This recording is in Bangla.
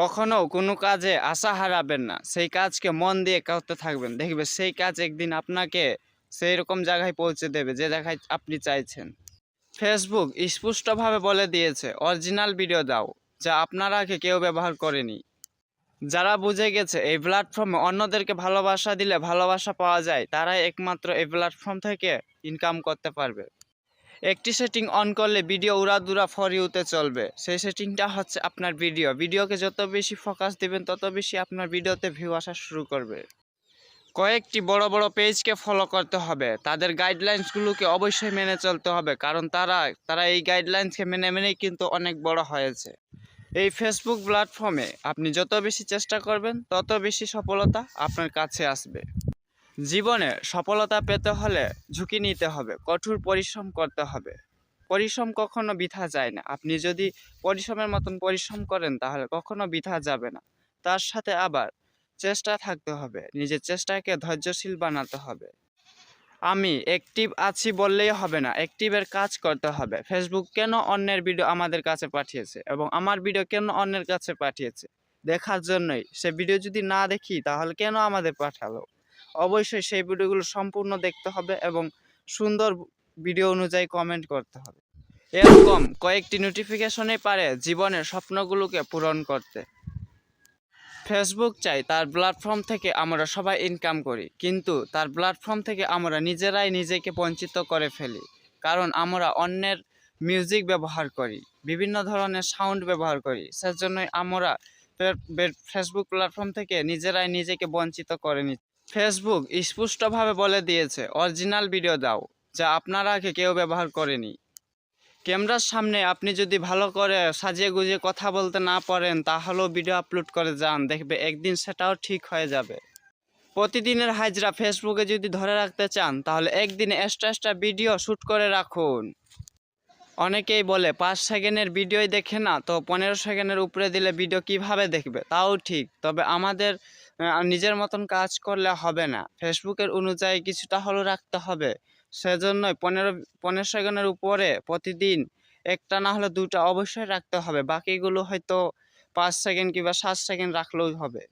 কখনো কোনো কাজে আশা হারাবেন না। সেই কাজকে মন দিয়ে করতে থাকবেন। দেখবে সেই কাজ একদিন আপনাকে সেই রকম জায়গায় পৌঁছে দেবে যে জায়গায় আপনি চাইছেন। ফেসবুক স্পষ্টভাবে বলে দিয়েছে অরিজিনাল ভিডিও দাও, যা আপনার আগে কেউ ব্যবহার করেনি। যারা বুঝে গেছে, এই প্ল্যাটফর্মে অন্যদেরকে ভালোবাসা দিলে ভালোবাসা পাওয়া যায়, তারাই একমাত্র এই প্ল্যাটফর্ম থেকে ইনকাম করতে পারবে। একটি সেটিং অন করলে ভিডিও উড়াদুরা ফর ইউতে চলবে। সেই সেটিংটা হচ্ছে আপনার ভিডিও ভিডিওকে যত বেশি ফোকাস দেবেন, তত বেশি আপনার ভিডিওতে ভিউ আসা শুরু করবে। কয়েকটি বড় বড় পেজকে ফলো করতে হবে। তাদের গাইডলাইন্সগুলোকে অবশ্যই মেনে চলতে হবে, কারণ তারা তারা এই গাইডলাইন্সকে মেনে মেনেই কিন্তু অনেক বড় হয়েছে। এই ফেসবুক প্ল্যাটফর্মে আপনি যত বেশি চেষ্টা করবেন, তত বেশি সফলতা আপনার কাছে আসবে। জীবনে সফলতা পেতে হলে ঝুঁকি নিতে হবে, কঠোর পরিশ্রম করতে হবে। পরিশ্রম কখনো বৃথা যায় না। আপনি যদি পরিশ্রমের মতন পরিশ্রম করেন, তাহলে কখনো বৃথা যাবে না। তার সাথে আবার চেষ্টা থাকতে হবে, নিজের চেষ্টাকে ধৈর্যশীল বানাতে হবে। আমি অ্যাক্টিভ আছি বললেই হবে না অ্যাক্টিভের কাজ করতে হবে। ফেসবুক কেন অন্যের ভিডিও আমাদের কাছে পাঠিয়েছে এবং আমার ভিডিও কেন অন্যের কাছে পাঠিয়েছে? দেখার জন্যই। সে ভিডিও যদি না দেখি, তাহলে কেন আমাদের পাঠালো? অবশ্যই সেই ভিডিওগুলো সম্পূর্ণ দেখতে হবে এবং সুন্দর ভিডিও অনুযায়ী কমেন্ট করতে হবে। এরকম কয়েকটি নোটিফিকেশনে পারে জীবনের স্বপ্নগুলোকে পূরণ করতে। ফেসবুক চাই তার প্ল্যাটফর্ম থেকে আমরা সবাই ইনকাম করি, কিন্তু তার প্ল্যাটফর্ম থেকে আমরা নিজেরাই নিজেকে বঞ্চিত করে ফেলি, কারণ আমরা অন্যের মিউজিক ব্যবহার করি, বিভিন্ন ধরনের সাউন্ড ব্যবহার করি, সেজন্যই আমরা ফেসবুক প্ল্যাটফর্ম থেকে নিজেরাই নিজেকে বঞ্চিত করে নিচ্ছি। ফেসবুক স্পষ্টভাবে বলে দিয়েছে, অরিজিনাল ভিডিও দাও, যা আপনার আগে কেউ ব্যবহার করেনি। ক্যামেরার সামনে আপনি যদি ভালো করে সাজিয়ে গুজিয়ে কথা বলতে না পারেন, তাহলেও ভিডিও আপলোড করে যান, দেখবে একদিন সেটাও ঠিক হয়ে যাবে। প্রতিদিনের হাজরা ফেসবুকে যদি ধরে রাখতে চান, তাহলে একদিনে এক্সট্রা এক্সট্রা ভিডিও শ্যুট করে রাখুন। অনেকেই বলে, পাঁচ সেকেন্ডের ভিডিওই দেখে না, তো পনেরো সেকেন্ডের উপরে দিলে ভিডিও কীভাবে দেখবে? তাও ঠিক, তবে আমাদের নিজের মতন কাজ করলে হবে না। ফেসবুকের অনুযায়ী কিছুটা হলেও রাখতে হবে। সেজন্যই পনেরো পনেরো সেকেন্ডের উপরে প্রতিদিন একটা না হলে দুটা অবশ্যই রাখতে হবে। বাকিগুলো হয়তো পাঁচ সেকেন্ড কিংবা সাত সেকেন্ড রাখলেও হবে।